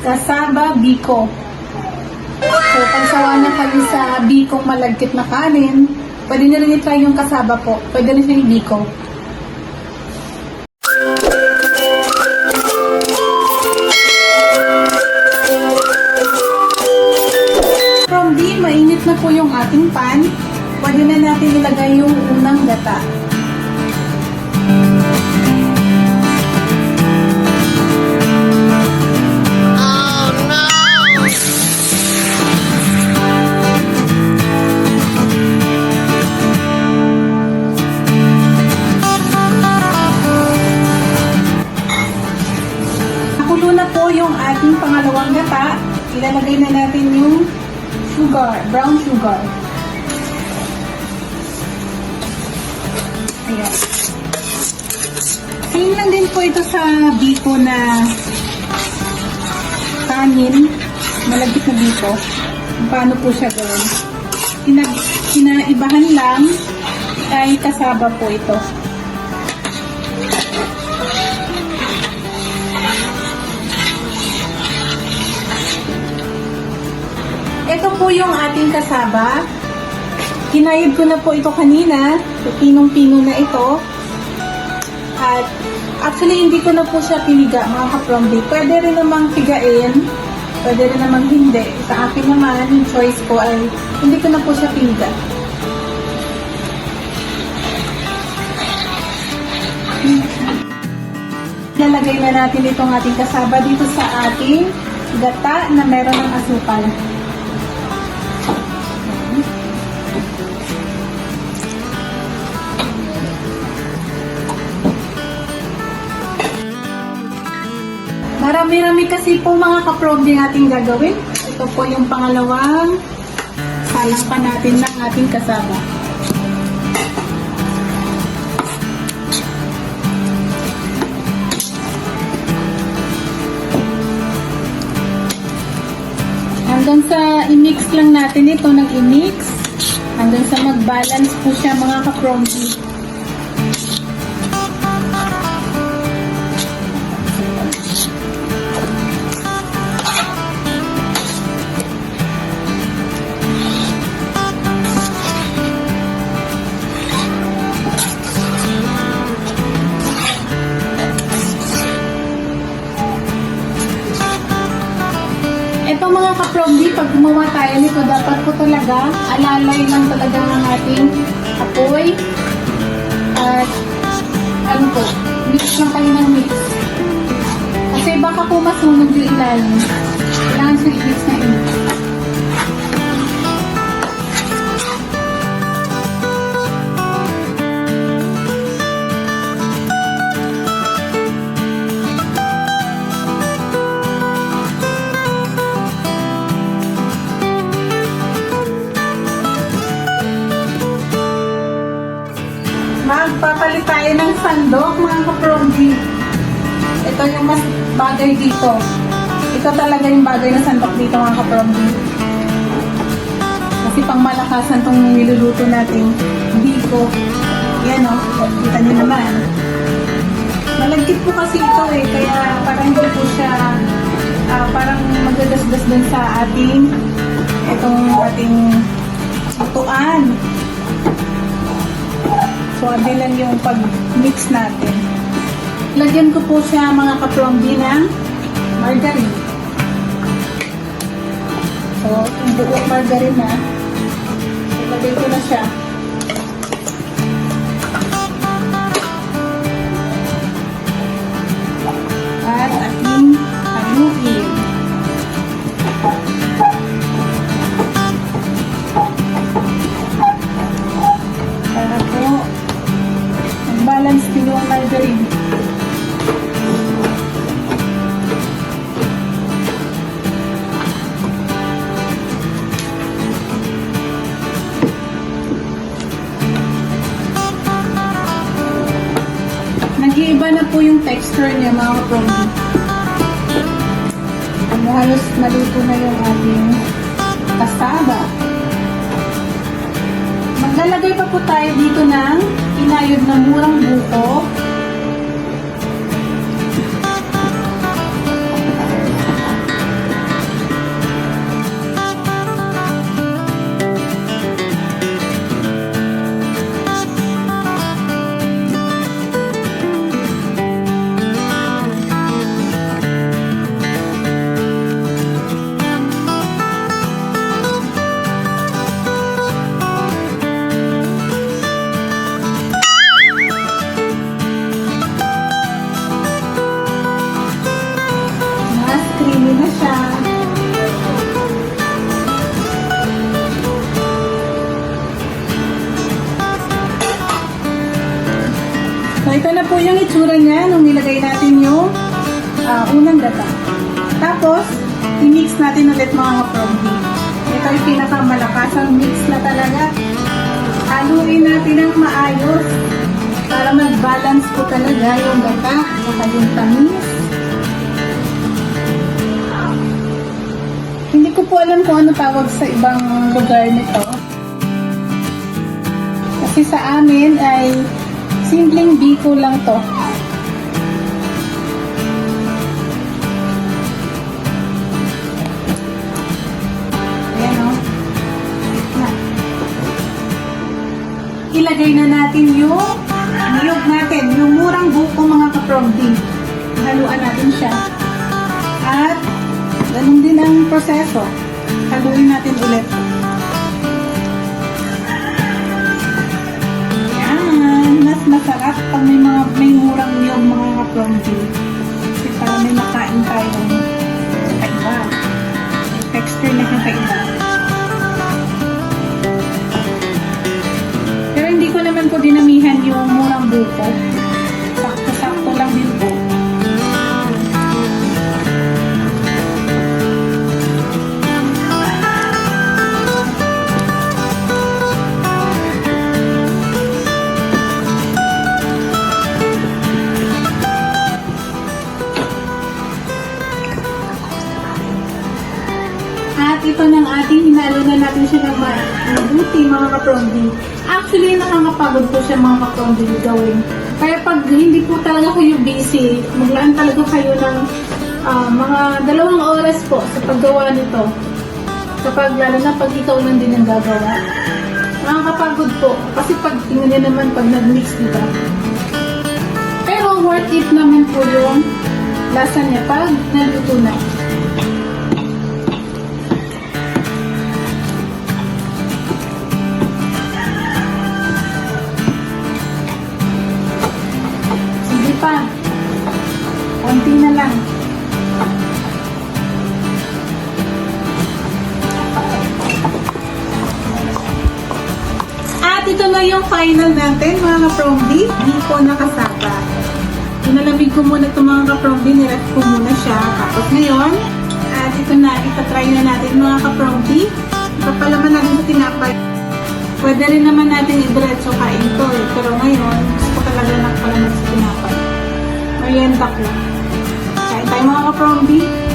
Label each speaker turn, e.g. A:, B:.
A: Kasaba Biko. So, pagsawa na kami sa Biko malagkit na kanin, pwede nyo rin i-try yung kasaba po. Pwede rin siyang Biko. From D, mainit na po yung ating pan. Pwede na natin ilagay yung unang gata. Ayan. Same lang din po ito sa biko na kanin. Malagkit na biko. Paano po siya gawin. Kina, kinaibahan lang ay kasaba po ito. Ito po yung ating kasaba. Kinayod ko na po ito kanina. So, pinong-pino na ito. At actually, hindi ko na po siya piniga, mga kaprombi. Pwede rin namang pigain. Pwede rin namang hindi. Sa akin naman, yung choice ko ay hindi ko na po siya piniga. Lalagay na natin itong ating kasaba dito sa ating gata na meron ng asukal. Marami-rami kasi po mga kaprobing ating gagawin. Ito po yung pangalawang salang pa natin ng ating kasama. Hanggang sa i-mix lang natin ito, nag-i-mix. Hanggang sa mag-balance po siya mga kaprombi. Tayo nito, dapat po talaga, alalay lang talaga ng ating apoy. At, ano po, mix lang kayo ng mix. Kasi baka po masunog yung ilalim. Kailangan siya i-mix na i-mix. Magpapalit tayo ng sandok, mga kaprombi. Ito yung mas bagay dito. Ito talaga yung bagay na sandok dito, mga kaprombi. Kasi pang malakasan tong niluluto natin. Biko. Yan o, kita niyo naman. Malagkit po kasi ito eh, kaya parang hindi po siya, ah, parang magagasgas dun sa ating, itong ating lutuan. Suwabe lang yung pag-mix natin. Lagyan ko po siya mga kaplombi ng margarine. So, yung buong margarine na, ilagay ko na siya. At ating haluin. Po yung texture niya mga kaprombi. Ano, halos maluto na yung ating kasaba. Maglalagay pa po tayo dito ng inayod na murang buko So, ito na po yung itsura niya nung nilagay natin yung ah, unang gata. Tapos, i-mix natin ulit mga kaprombi. Ito yung pinakamalakas ang mix na talaga. Haluin natin ng maayos para mag-balance po talaga yung gata at yung tamis. Hindi ko po alam kung ano tawag sa ibang lugar nito. Kasi sa amin ay simpleng biko lang to. Ayan o. Na. Ilagay na natin yung niyog natin, yung murang buko mga kaprogdi. Haluan natin siya. At ganun din ang proseso. Haluin natin ulit. Mas masarap pag may mga may murang niyog mga kaprogdi. Kasi para may makain tayong kakaiba. Texture na kakaiba. Pero hindi ko naman po dinamihan yung murang buko. Siya mabuti mga kaprondi. Actually, nakakapagod po siya mga kaprondi gawin. Kaya pag hindi po talaga kayo busy, maglaan talaga kayo ng ah, mga dalawang oras po sa paggawa nito. Kapag lalo na pag ikaw lang din ang gagawa. Nakakapagod po. Kasi pag tingnan niyo naman pag nag-mix, di? Pero worth it naman po yung lasa niya pag naluto na. Pa. Konti na lang. At ito na yung final natin, mga kaprombi. Di ko nakasaba. Pinalamig ko muna itong mga kaprombi. Niref ko muna siya. Tapos ngayon, at ito na, itatry na natin mga kaprombi. Ipapalaman natin sa tinapay. Pwede rin naman natin i-diretso kain to eh. Pero ngayon, gusto ko talaga nakapalaman sa tinapay. Merienda ko. Kain tayo mga kaprombi.